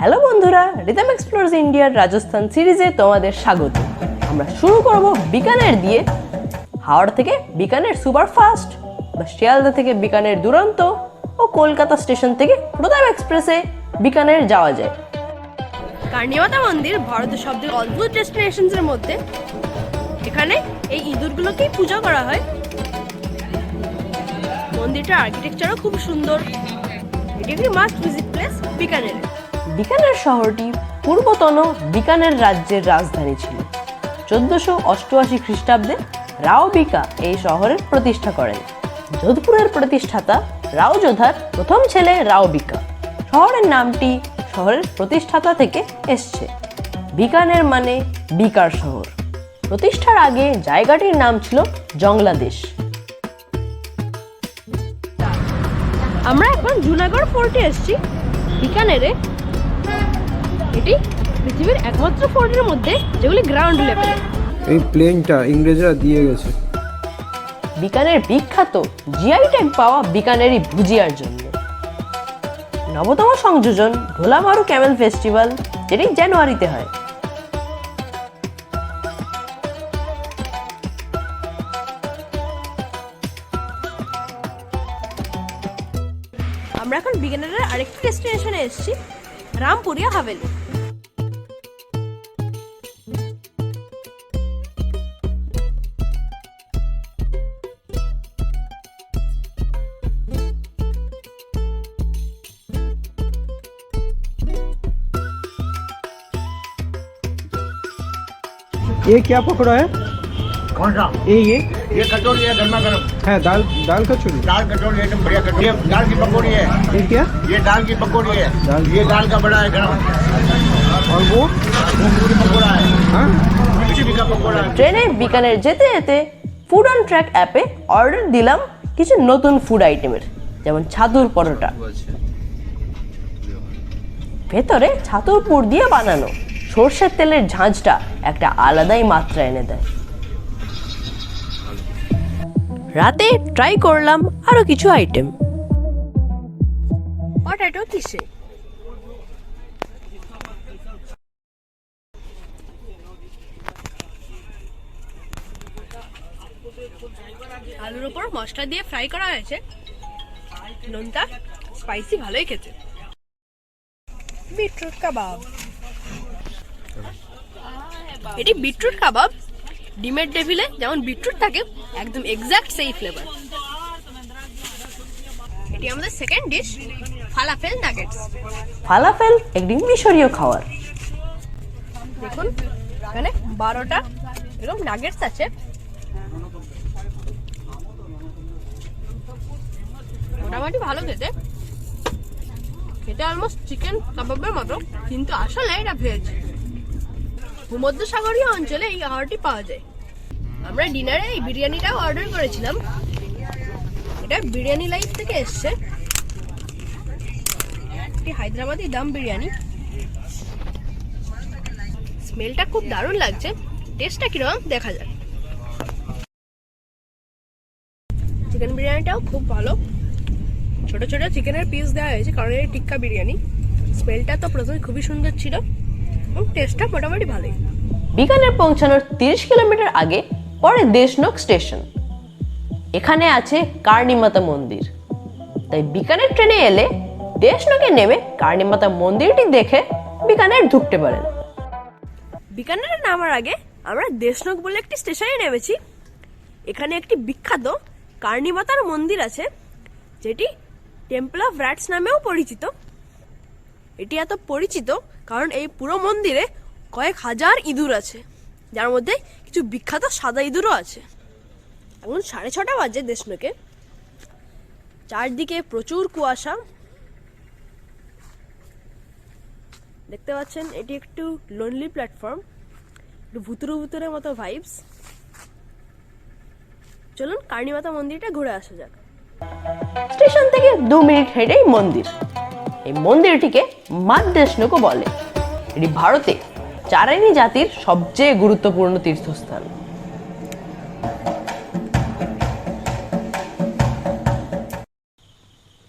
Hello বন্ধুরা। Rhythm explores ইন্ডিয়ার রাজস্থান সিরিজে তোমাদের স্বাগত। আমরা শুরু করব বিকানের দিয়ে। হাওড়া থেকে বিকানের সুপারফাস্ট বা শিয়ালদা থেকে বিকানের দুরন্ত ও কলকাতা স্টেশন থেকে প্রতাপ এক্সপ্রেসে বিকানের যাওয়া যায়। কার্নিমাতা মন্দির ভারতের সবথেকে অদ্ভুত ডেস্টিনেশনসের মধ্যে। এখানে এই ইঁদুরগুলোকেই পূজা করা হয়। মন্দিরটার আর্কিটেকচারও খুব সুন্দর। এটি একটি must visit place Bikaner. Bikaner শহরটি পূর্বতন বিকানের রাজ্যের রাজধানী ছিল। চোদ্দশো অষ্টআশি খ্রিস্টাব্দে রাও বিকা এই শহরের প্রতিষ্ঠা করেন। যোধপুরের প্রতিষ্ঠাতা রাও যোধার প্রথম ছেলে রাও বিকা। শহরের নামটি শহরের প্রতিষ্ঠাতা থেকে এসছে। বিকানের মানে বিকার শহর। প্রতিষ্ঠার আগে জায়গাটির নাম ছিল জংলাদেশ। আমরা এখন জুনাগড় ফোর্টে এসেছি। বিকানেরে এটি পৃথিবীর একমাত্র ফোর্টের মধ্যে যেগুলি গ্রাউন্ড লেভেলে এই প্লেনটা ইংরেজরা দিয়ে গেছে। বিকানের বিখ্যাত জিআই ট্যাগ পাওয়া বিকানেরই ভুজিয়ার জন্য। নবতম সংযোজন ঢোলামারু ক্যামেল ফেস্টিভ্যাল যেটি জানুয়ারিতে হয়। আমরা এখন বিকানেরের আরেকটি ডেস্টিনেশনে এসেছি রামপুরিয়া হাভেলি। ये क्या पकड़ा है कौन सा ये ये ये कचौड़ी है गर्मा गर्म है दाल दाल कचौरी दाल कचौड़ी एकदम बढ़िया कचौड़ी ये दाल की पकौड़ी है ये क्या ये दाल की पकौड़ी है दाल- ये दाल का बड़ा है गर्म और वो वो पूरी पकौड़ा है हाँ मिर्ची का पकौड़ा है ট্রেনে বিকানের যেতে যেতে ফুড অন ট্র্যাক অ্যাপে অর্ডার দিলাম কিছু নতুন ফুড আইটেমের যেমন ছাতুর পরোটা ভেতরে ছাতুর পুর দিয়ে বানানো সর্ষের তেলের ঝাঁঝটা একটা আলাদাই মাত্রা এনে দেয়। রাতে ট্রাই করলাম আরও কিছু আইটেম পটেটো কিসে? আলুর ওপর মশলা দিয়ে ফ্রাই করা হয়েছে। নোনতা স্পাইসি ভালোই খেতে। বিটরুট কাবাব। এটি বিটরুট কাবাব ডিমের টেবিলে যেমন বিটরুট থাকে একদম এক্সাক্ট সেই ফ্লেভার এটি আমাদের second dish falafel nuggets falafel একটি মিশরীয় খাবার দেখুন এখানে বারোটা এরকম নাগেটস আছে। মোটামুটি ভালো খেতে। খেতে অলমোস্ট চিকেন কাবাবের মতো কিন্তু আসলে এটা ভেজ ভূমধ্য সাগরীয় অঞ্চলে এই খাবারটি পাওয়া যায়। আমরা ডিনারে এই বিরিয়ানিটাও অর্ডার করেছিলাম। এটা বিরিয়ানি লাইফ থেকে এসছে। একটি হায়দ্রাবাদি দাম বিরিয়ানি। স্মেলটা খুব দারুণ লাগছে। টেস্টটা কীরকম? দেখা যাক। চিকেন বিরিয়ানিটাও খুব ভালো। ছোট ছোট চিকেনের পিস দেওয়া হয়েছে, কারণ এই টিক্কা বিরিয়ানি। স্মেলটা তো প্রথমে খুবই সুন্দর ছিল। এবং টেস্টটা মোটামুটি ভালোই। বিকানের পৌঁছানোর তিরিশ কিলোমিটার আগে পরে দেশনক স্টেশন। এখানে আছে কার্নিমাতা মন্দির। তাই বিকানের ট্রেনে এলে দেশনকে নেমে কার্নিমাতা মন্দিরটি দেখে বিকানের ঢুকতে পারেন। বিকানেরে নামার আগে আমরা দেশনক বলে একটি স্টেশনে নেমেছি। এখানে একটি বিখ্যাত কার্নিমাতার মন্দির আছে যেটি টেম্পল অফ র্যাটস নামেও পরিচিত। এটি এত পরিচিত কারণ এই পুরো মন্দিরে কয়েক হাজার ইঁদুর আছে। যার মধ্যে কিছু বিখ্যাত সাদা ইঁদুরও আছে। এখন সাড়ে ছটা বাজে দেশনকে চারদিকে প্রচুর কুয়াশা। দেখতে পাচ্ছেন, এটি একটু লোনলি প্ল্যাটফর্ম একটু ভুতুরু ভুতুরের মতো ভাইবস চলুন কার্নিমাতা মন্দিরটা ঘুরে আসা যাক। স্টেশন থেকে দু মিনিট হেঁটেই মন্দির। এই মন্দিরটিকে মাদ্দেশনকও বলে। এটি ভারতে চারাইনি জাতির সবচেয়ে গুরুত্বপূর্ণ তীর্থস্থান।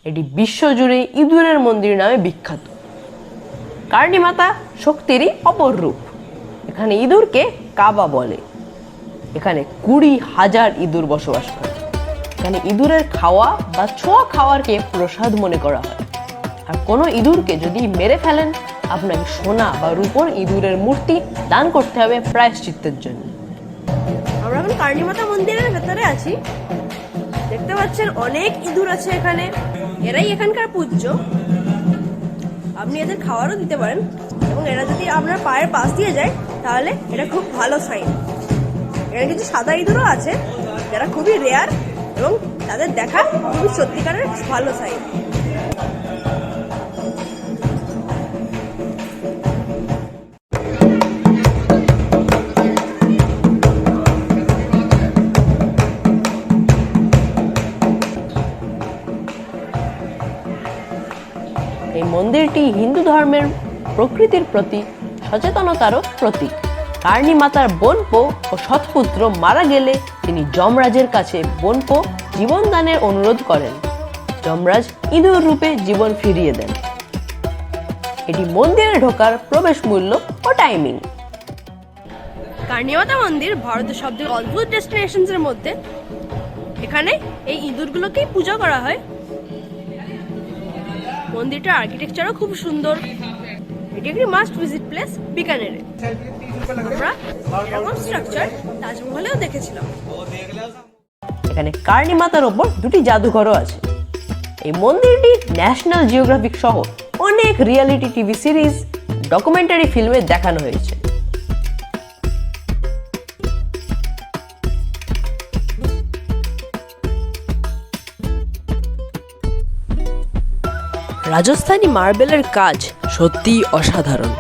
এটি বিশ্বজুড়ে ইঁদুরের মন্দির নামে বিখ্যাত। কার্নিমাতা শক্তিরই অপর রূপ। এখানে ইঁদুরকে কাবা বলে। এখানে কুড়ি হাজার ইঁদুর বসবাস করে। এখানে ইঁদুরের খাওয়া বা ছোঁয়া খাওয়ারকে প্রসাদ মনে করা হয়। আর কোনো ইঁদুরকে যদি মেরে ফেলেন, আপনাকে সোনা বা রূপোর ইঁদুরের মূর্তি দান করতে হবে প্রায়শ্চিত্তের জন্য। আমরা এখন কার্নিমাতা মন্দিরের ভেতরে আছি। দেখতে পাচ্ছেন অনেক ইঁদুর আছে এখানে। এরাই এখানকার পূজ্য। আপনি এদের খাবারও দিতে পারেন। এবং এরা যদি আপনার পায়ের পাশ দিয়ে যায়, তাহলে এটা খুব ভালো সাইন এরা কিছু সাদা ইঁদুরও আছে। যারা খুবই রেয়ার এবং তাদের দেখা খুবই সত্যিকারের ভালো সাইন মন্দিরটি হিন্দু ধর্মের প্রকৃতির প্রতি সচেতনতারও প্রতীক। কার্নি মাতার বোনপো ও সৎপুত্র মারা গেলে তিনি যমরাজের কাছে বোনপো জীবনদানের অনুরোধ করেন। যমরাজ ইঁদুর রূপে জীবন ফিরিয়ে দেন। এটি মন্দিরে ঢোকার প্রবেশ মূল্য ও টাইমিং কার্নিমাতা মন্দির ভারতের সবচেয়ে অদ্ভুত ডেস্টিনেশনস এর মধ্যে। এখানে এই ইঁদুরগুলোকেই পূজা করা হয়। মন্দিরটার আর্কিটেকচারও খুব সুন্দর। এটি একটি মাস্ট ভিজিট প্লেস বিকানেরে। আমরা এরকম স্ট্রাকচার তাজমহলেও দেখেছিলাম। এখানে কার্নি মাতার ওপর দুটি জাদুঘরও আছে। এই মন্দিরটি ন্যাশনাল জিওগ্রাফিক সহ অনেক রিয়ালিটি টিভি সিরিজ ডকুমেন্টারি ফিল্মে দেখানো হয়েছে। রাজস্থানী মার্বেলের কাজ সত্যিই অসাধারণ।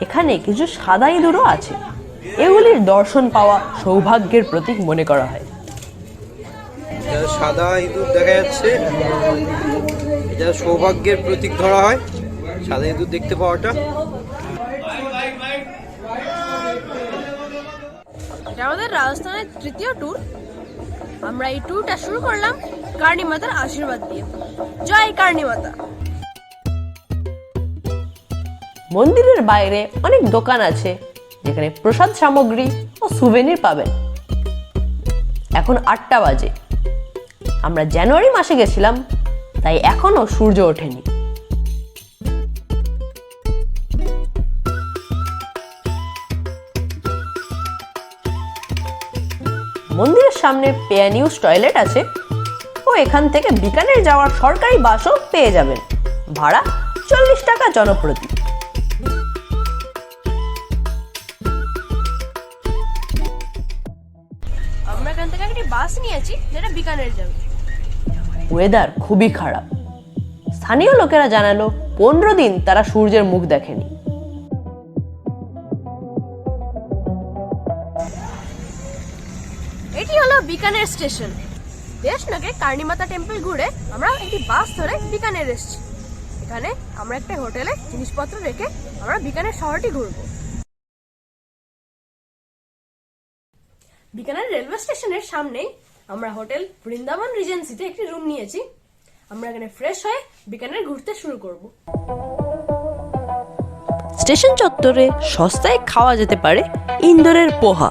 এখানে কিছু সাদা ইঁদুরও আছে। এগুলির দর্শন পাওয়া সৌভাগ্যের প্রতীক মনে করা হয়। সাদা ইঁদুর দেখা যাচ্ছে। এটা সৌভাগ্যের প্রতীক ধরা হয় সাদা ইঁদুর দেখতে পাওয়াটা। এটা আমাদের রাজস্থানের তৃতীয় ট্যুর আমরা এই ট্যুরটা শুরু করলাম কার্নি মাতার আশীর্বাদ দিয়ে। জয় কার্নি মাতা। মন্দিরের বাইরে অনেক দোকান আছে যেখানে প্রসাদ সামগ্রী ও সুভেনির পাবেন। এখন আটটা বাজে। আমরা জানুয়ারি মাসে গেছিলাম তাই এখনও সূর্য ওঠেনি। মন্দিরের সামনে পেয়া নিউজ টয়লেট আছে। ও এখান থেকে বিকানের যাওয়ার সরকারি বাসও পেয়ে যাবেন। ভাড়া চল্লিশ টাকা জনপ্রতি। আমরা এখান থেকে একটি বাস নিয়েছি যেটা বিকানের যাবে। ওয়েদার খুবই খারাপ। স্থানীয় লোকেরা জানালো, পনেরো দিন তারা সূর্যের মুখ দেখেনি। এটি হলো বিকানের স্টেশন। দেশনাকে কার্নিমাতা টেম্পল ঘুরে আমরা একটি বাস ধরে বিকানের এসেছি। এখানে আমরা একটা হোটেলে জিনিসপত্র রেখে আমরা বিকানের শহরটি ঘুরবো। বিকানের রেলওয়ে স্টেশনের সামনেই আমরা হোটেল বৃন্দাবন রিজেন্সিতে একটি রুম নিয়েছি। আমরা এখানে ফ্রেশ হয়ে বিকানের ঘুরতে শুরু করব। স্টেশন চত্বরে সস্তায় খাওয়া যেতে পারে ইন্দোরের পোহা।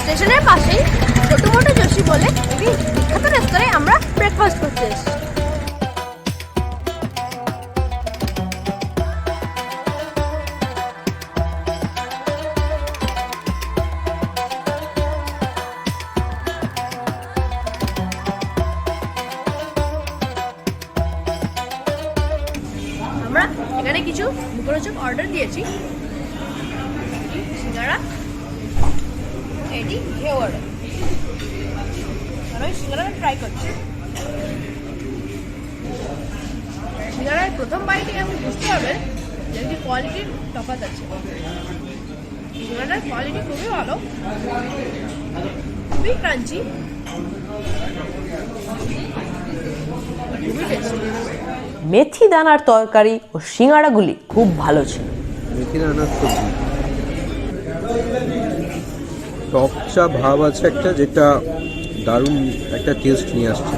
স্টেশনের পাশেই ছোট মোটো যোশী বলে একটি বিখ্যাত রেস্তোরাঁয় আমরা ব্রেকফাস্ট করতে এসেছি। এখানে কিছু মুখরোচক অর্ডার দিয়েছি। সিঙ্গারা, এটি ঘেওয়ার আমি সিঙ্গারা ট্রাই করছি। সিঙ্গারার প্রথম বাইটে আপনি বুঝতে পারবেন যে একটি কোয়ালিটির তফাৎ আছে। সিঙ্গারার কোয়ালিটি খুবই ভালো। খুবই ক্রাঞ্চি খুবই টেস্টি মেথি দানার তরকারি ও সিঙ্গাড়াগুলি খুব ভালো ছিল। মেথি রান্নার সবজি। টকচা ভাব আছে একটা যেটা দারুণ একটা টেস্ট নিয়ে আসছে।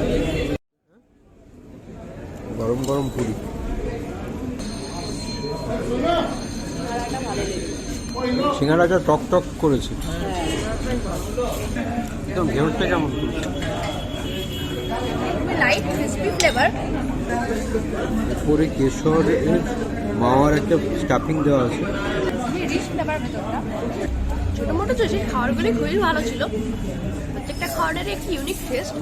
গরম গরম পুরি। সিঙ্গারাটা টক টক করেছে। একদম ঘেউরটা কেমন? লাইট ক্রিসপি ফ্লেভার উপরে কেশরের মাওয়ার একটা স্টাফিং দেওয়া আছে। ছোটো মোটো চষি খাবারগুলি খুবই ভালো ছিল। প্রত্যেকটা খাবারের একটি ইউনিক টেস্ট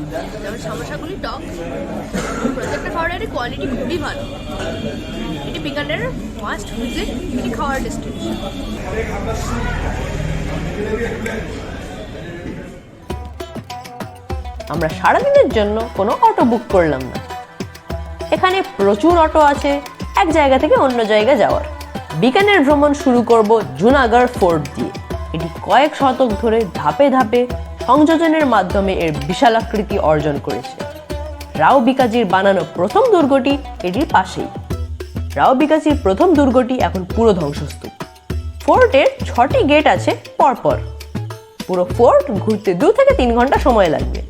যেমন সমস্যাগুলি টক। প্রত্যেকটা খাবারের কোয়ালিটি খুবই ভালো। এটি বিকানের মাস্ট ভিজিট এটি খাওয়ার ডেস্টিনেশন আমরা সারাদিনের জন্য কোনো অটো বুক করলাম না। এখানে প্রচুর অটো আছে, এক জায়গা থেকে অন্য জায়গা যাওয়ার। বিকানের ভ্রমণ শুরু করব জুনাগড় ফোর্ট দিয়ে। এটি কয়েক শতক ধরে ধাপে ধাপে সংযোজনের মাধ্যমে এর বিশালাকৃতি অর্জন করেছে। রাও বিকাজির বানানো প্রথম দুর্গটি এটির পাশেই। রাও বিকাজির প্রথম দুর্গটি এখন পুরো ধ্বংসস্তূপ। ফোর্টের ছটি গেট আছে পরপর। পুরো ফোর্ট ঘুরতে দু থেকে তিন ঘণ্টা সময় লাগবে।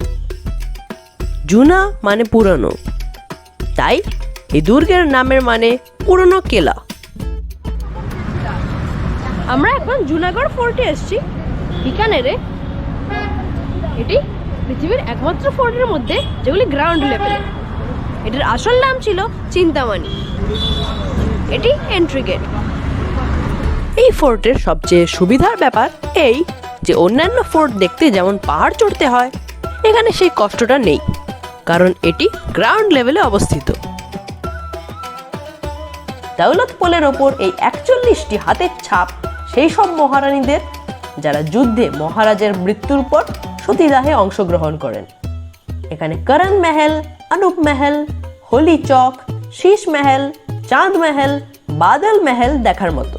জুনা মানে পুরনো। তাই এই দুর্গের নামের মানে পুরনো কেলা। আমরা এখন জুনাগড় ফোর্টে এসেছি। বিকানেরে এটি পৃথিবীর একমাত্র ফোর্টের মধ্যে যেগুলি গ্রাউন্ড লেভেলে এটির আসল নাম ছিল চিন্তামণি। এটি এন্ট্রি গেট এই ফোর্টের সবচেয়ে সুবিধার ব্যাপার এই যে অন্যান্য ফোর্ট দেখতে যেমন পাহাড় চড়তে হয় এখানে সেই কষ্টটা নেই। কারণ এটি গ্রাউন্ড লেভেলে অবস্থিত। দৌলত পোলের ওপর এই একচল্লিশটি হাতের ছাপ, সেই সব মহারানীদের যারা যুদ্ধে মহারাজের মৃত্যুর পর সতীদাহে অংশগ্রহণ করেন। এখানে করণ মেহেল, অনুপ মেহেল, হোলি চক, শীষ মেহেল, চাঁদ মেহেল, বাদল মেহেল দেখার মতো।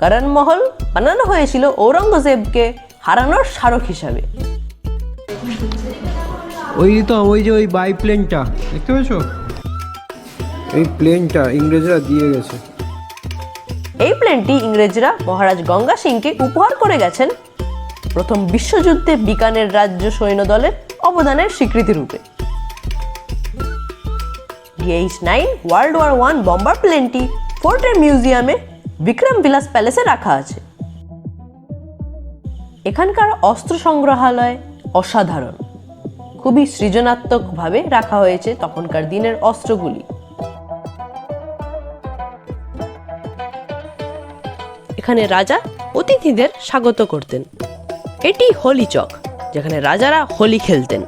করণ মহল বানানো হয়েছিল ঔরঙ্গজেবকে হারানোর স্মারক হিসাবে। ওই তো ওই যে ওই বাই প্লেনটা দেখতে পেয়েছ? এই প্লেনটা ইংরেজরা দিয়ে গেছে। এই প্লেনটি ইংরেজরা মহারাজ গঙ্গা সিংকে উপহার করে গেছেন প্রথম বিশ্বযুদ্ধে বিকানের রাজ্য সৈন্যদলের অবদানের স্বীকৃতি রূপে। DH nine world war one bomber প্লেনটি ফোর্টের মিউজিয়ামে বিক্রম বিলাস প্যালেসে রাখা আছে। এখানকার অস্ত্র সংগ্রহালয় অসাধারণ। খুবই সৃজনাত্মকভাবে রাখা হয়েছে তখনকার দিনের অস্ত্রগুলি। এখানে রাজা অতিথিদের স্বাগত করতেন। এটি হোলি চক, যেখানে রাজারা হোলি খেলতেন।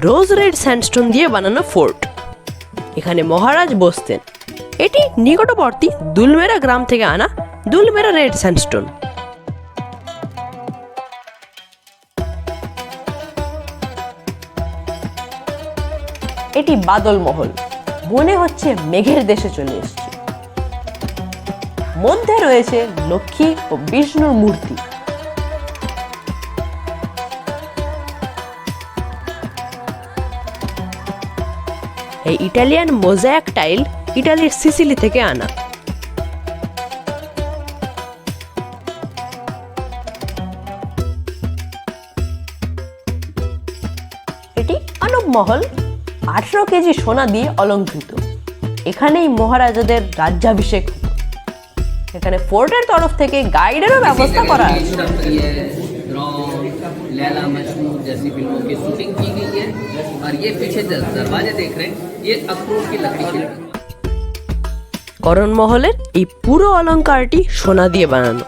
রোজ রেড স্যান্ডস্টোন দিয়ে বানানো ফোর্ট। এখানে মহারাজ বসতেন। এটি নিকটবর্তী দুলমেরা গ্রাম থেকে আনা দুলমেরা রেড স্যান্ডস্টোন। এটি বাদল মহল। মনে হচ্ছে মেঘের দেশে চলে এসেছে। মধ্যে রয়েছে লক্ষ্মী ও বিষ্ণুর মূর্তি। এই ইটালিয়ান মোজাইক টাইল ইটালির সিসিলি থেকে আনা। এটি আনব মহল। আঠেরো কেজি সোনা দিয়ে অলঙ্কৃত এখানেই মহারাজাদের রাজ্যাভিষেক হতো এখানে ফোর্টের তরফ থেকে গাইডেরও ব্যবস্থা করা আছে लैला मजनू जैसी फिल्मों की शूटिंग की गई है और ये पीछे जो दरवाजे देख रहे हैं ये अखरोट की लकड़ी की করণ মহলের এই পুরো অলংকারটি সোনা দিয়ে বানানো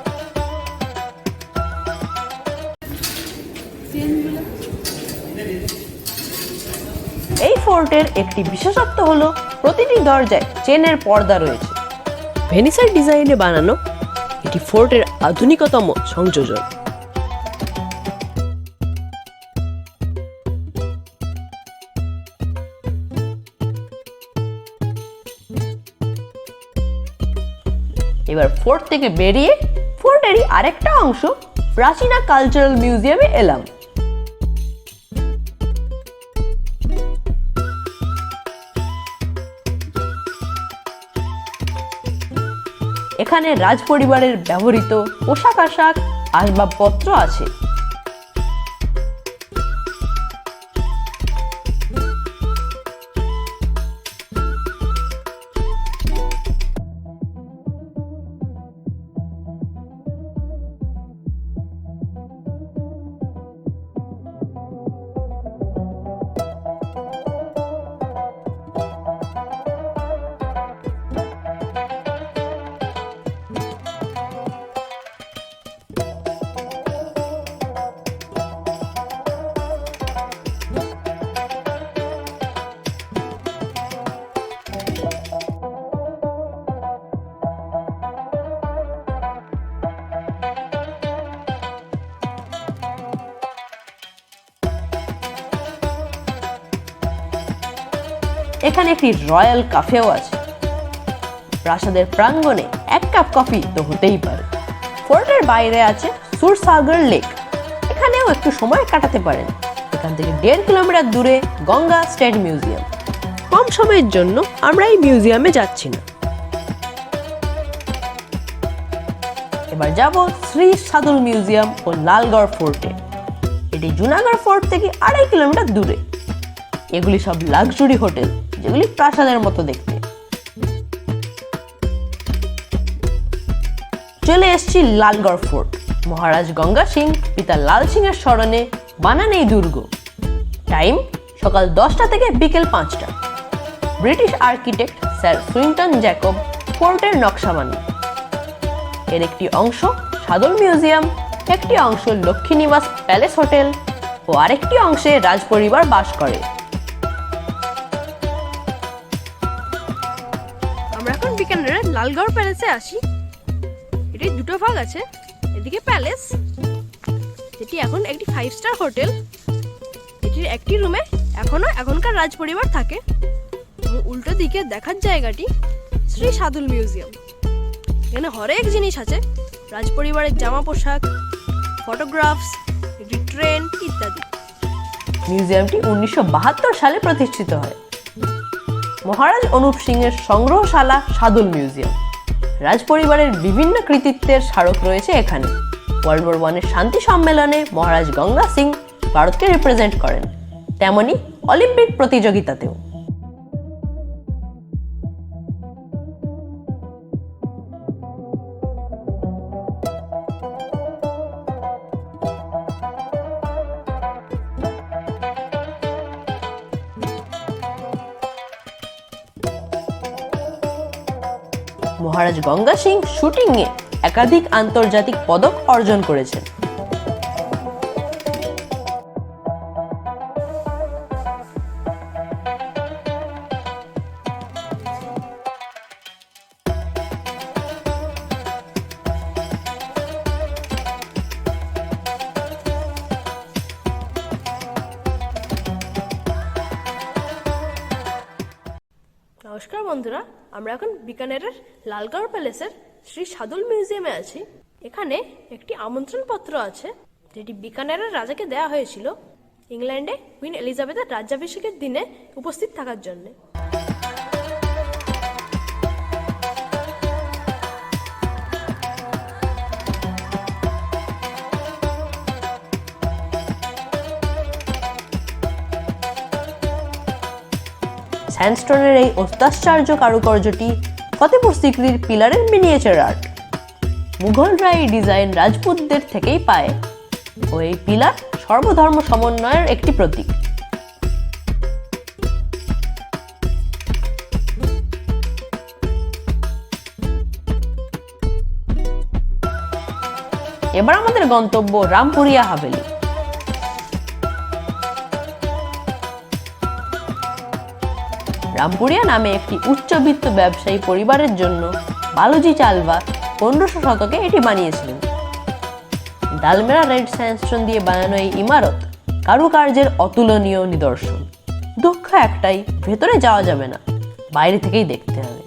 ফোর্টের একটি বিশেষত্ব হলো, প্রতিটি দরজায় চেনের পর্দা রয়েছে। ভেনিসের ডিজাইনে বানানো এটি ফোর্টের আধুনিকতম সংযোজন। এবার ফোর্ট থেকে বেরিয়ে ফোর্টেরই আরেকটা অংশ প্রাচীনা কালচারাল মিউজিয়ামে এলাম। এখানে রাজপরিবারের ব্যবহৃত পোশাক আশাক আসবাবপত্র আছে। এখানে একটি রয়্যাল কাফেও আছে। প্রাসাদের প্রাঙ্গণে এক কাপ কফি তো হতেই পারে। ফোর্টের বাইরে আছে সুরসাগর লেক। এখানেও একটু সময় কাটাতে পারেন। এখান থেকে দেড় কিলোমিটার দূরে গঙ্গা স্টেট মিউজিয়াম। কম সময়ের জন্য আমরা এই মিউজিয়ামে যাচ্ছি না। এবার যাব শ্রী সাদুল মিউজিয়াম ও লালগড় ফোর্টে। এটি জুনাগড় ফোর্ট থেকে আড়াই কিলোমিটার দূরে। এগুলি সব লাক্সুরি হোটেল। যেগুলি প্রাসাদের মতো দেখতে। চলে এসেছি লালগড় ফোর্ট। মহারাজ গঙ্গা সিং, পিতা লাল সিং এর স্মরণে বানান এই দুর্গ। টাইম সকাল দশটা থেকে বিকেল পাঁচটা। British architect sir Swinton Jacob ফোর্টের নকশা বানান এর একটি অংশ সাদর মিউজিয়াম, একটি অংশ লক্ষ্মীনিবাস প্যালেস হোটেল ও আরেকটি অংশে রাজপরিবার বাস করে। লালগড় প্যালেসে আসি। এটির দুটো ভাগ আছে, এদিকে প্যালেস, যেটি এখন একটি ফাইভ স্টার হোটেল। এটির একটি রুমে এখনও এখনকার রাজপরিবার থাকে। এবং উল্টো দিকে দেখার জায়গাটি শ্রী সাদুল মিউজিয়াম। এখানে হরেক জিনিস আছে, রাজপরিবারের জামা পোশাক ফটোগ্রাফস একটি ট্রেন ইত্যাদি। মিউজিয়ামটি উনিশশো বাহাত্তর সালে প্রতিষ্ঠিত হয়। মহারাজ অনুপ সিং এর সংগ্রহশালা সাদুল মিউজিয়াম। রাজপরিবারের বিভিন্ন কৃতিত্বের স্মারক রয়েছে এখানে। ওয়ার্ল্ড ওয়ার ওয়ানের শান্তি সম্মেলনে মহারাজ গঙ্গা সিং ভারতকে রিপ্রেজেন্ট করেন। তেমনি অলিম্পিক প্রতিযোগিতাতেও। মহারাজ গঙ্গা সিং শুটিংয়ে একাধিক আন্তর্জাতিক পদক অর্জন করেছেন। নমস্কার বন্ধুরা আমরা এখন বিকানেরের লালগড় প্যালেসের শ্রী সাদুল মিউজিয়ামে আছি। এখানে একটি আমন্ত্রণ পত্র আছে, যেটি বিকানেরের রাজাকে দেয়া হয়েছিল ইংল্যান্ডে কুইন এলিজাবেথের রাজ্যাভিষেকের দিনে উপস্থিত থাকার জন্য। স্যান্ডস্টোনের এই অত্যাশ্চর্য কারুকার্যটি ফতেপুর সিক্রির পিলারের মিনিয়েচার আর্ট মুঘলরা এই ডিজাইন রাজপুতদের থেকেই পায় ও এই পিলার সর্বধর্ম সমন্বয়ের একটি প্রতীক। এবার আমাদের গন্তব্য রামপুরিয়া হাভেলি। রামপুরিয়া নামে একটি উচ্চবিত্ত ব্যবসায়ী পরিবারের জন্য বালুজি চালবা পনেরোশো শতকে এটি বানিয়েছিলেন। ডালমেরা রেড স্যান্ডস্টোন দিয়ে বানানো এই ইমারত কারুকার্যের অতুলনীয় নিদর্শন। দুঃখ একটাই, ভেতরে যাওয়া যাবে না, বাইরে থেকেই দেখতে হবে।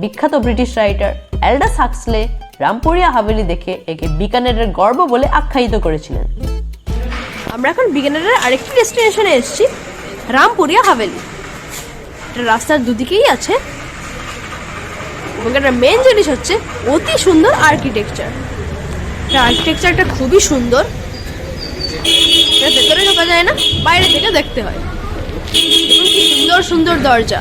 বিখ্যাত British writer Aldous Huxley Rampuria haveli দেখে একে বিকানেরের গর্ব বলে আখ্যায়িত করেছিলেন। আমরা এখন বিকানেরের আরেকটি ডেস্টিনেশনে এসেছি, রামপুরিয়া হাভেলি। এটা রাস্তার দুদিকেই আছে। এবং ওখানকার মেন জিনিস হচ্ছে অতি সুন্দর আর্কিটেকচার এটা আর্কিটেকচারটা খুবই সুন্দর। ভেতরে ঢোকা যায় না, বাইরে থেকে দেখতে হয়। সুন্দর সুন্দর দরজা।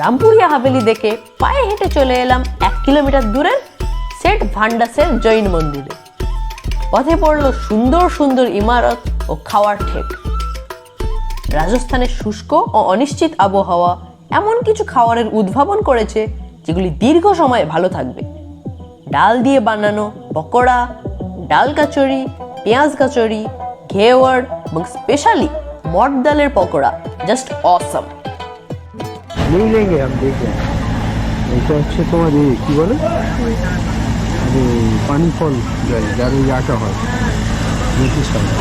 রামপুরিয়া হাভেলি দেখে পায়ে হেঁটে চলে এলাম এক কিলোমিটার দূরের সেট ভান্ডাসের জৈন মন্দিরে। পথে পড়ল সুন্দর সুন্দর ইমারত ও খাওয়ার ঠেক। রাজস্থানের শুষ্ক ও অনিশ্চিত আবহাওয়া এমন কিছু খাওয়ারের উদ্ভাবন করেছে যেগুলি দীর্ঘ সময় ভালো থাকবে। ডাল দিয়ে বানানো পকোড়া, ডাল কাচুরি, পেঁয়াজ কাচুরি, ঘেওয়ার এবং স্পেশালি মট ডালের পকোড়া, জাস্ট অসম। नहीं लेंगे हम देख रहे हैं এটা হচ্ছে তোমার এই কি বলে যে পানি ফল যায় যার ওই আটা হয় ব্রিটিশ খাবার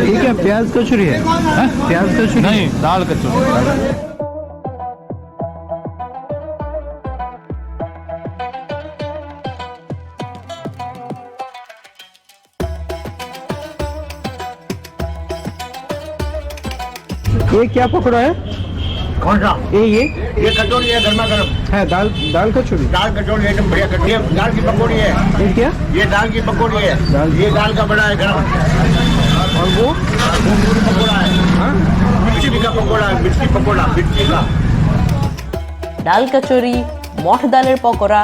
ठीक है प्याज कचौरी है प्याज कचौरी नहीं दाल कचौरी ये क्या पकौड़ा है कौन सा ये ये ये कचौड़ी है गर्मा गर्म है दाल दाल कचौरी दाल कचौड़ी एकदम बढ़िया कचौड़ी ये दाल की पकौड़ी है ये क्या ये दाल की पकौड़ी है दाल- ये दाल का बड़ा है गर्म और वो तंदूरी पकौड़ा है हाँ मिर्ची का पकौड़ा है मिर्ची पकौड़ा मिर्ची का ডাল কচুরি মঠ ডালের পকোড়া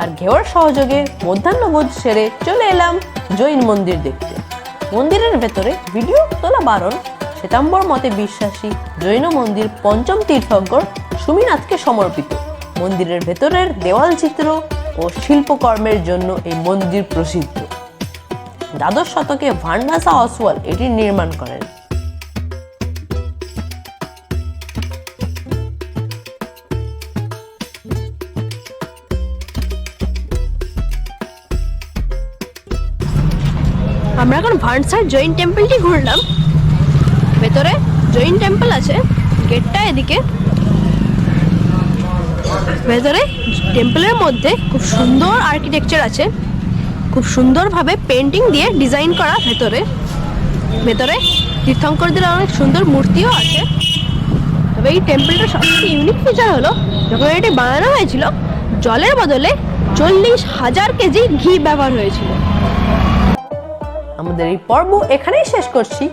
আর ঘেওয়ার সহযোগে মধ্যাহ্নভোজ সেরে চলে এলাম জৈন মন্দির দেখতে মন্দিরের ভেতরে ভিডিও তোলা বারণ শ্বেতাম্বর মতে বিশ্বাসী জৈন মন্দির পঞ্চম তীর্থঙ্কর সুমিনাথকে সমর্পিত। মন্দিরের ভেতরের দেওয়াল চিত্র ও শিল্পকর্মের জন্য এই মন্দির প্রসিদ্ধ। দ্বাদশ শতকে ভান্ডাসা অসওয়াল এটির নির্মাণ করেন। আমরা এখন ভান্সার জৈন টেম্পলটি ঘুরলাম। ভেতরে জৈন টেম্পল আছে, গেটটা এদিকে। ভেতরে টেম্পলের মধ্যে খুব সুন্দর আর্কিটেকচার আছে, খুব সুন্দরভাবে পেন্টিং দিয়ে ডিজাইন করা ভেতরে। ভেতরে তীর্থঙ্করদের অনেক সুন্দর মূর্তিও আছে। তবে এই টেম্পলটা সবথেকে ইউনিক ফিচার হলো, যখন এটি বানানো হয়েছিল, জলের বদলে চল্লিশ হাজার কেজি ঘি ব্যবহার হয়েছিল। আমাদের এই পর্ব এখানেই শেষ করছি।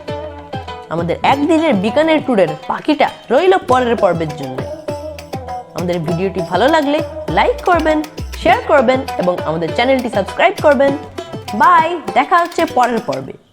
আমাদের একদিনের বিকানের ট্যুরের পাখিটা রইল পরের পর্বের জন্য। আমাদের ভিডিওটি ভালো লাগলে লাইক করবেন, শেয়ার করবেন এবং আমাদের চ্যানেলটি সাবস্ক্রাইব করবেন। বাই, দেখা হচ্ছে পরের পর্বে।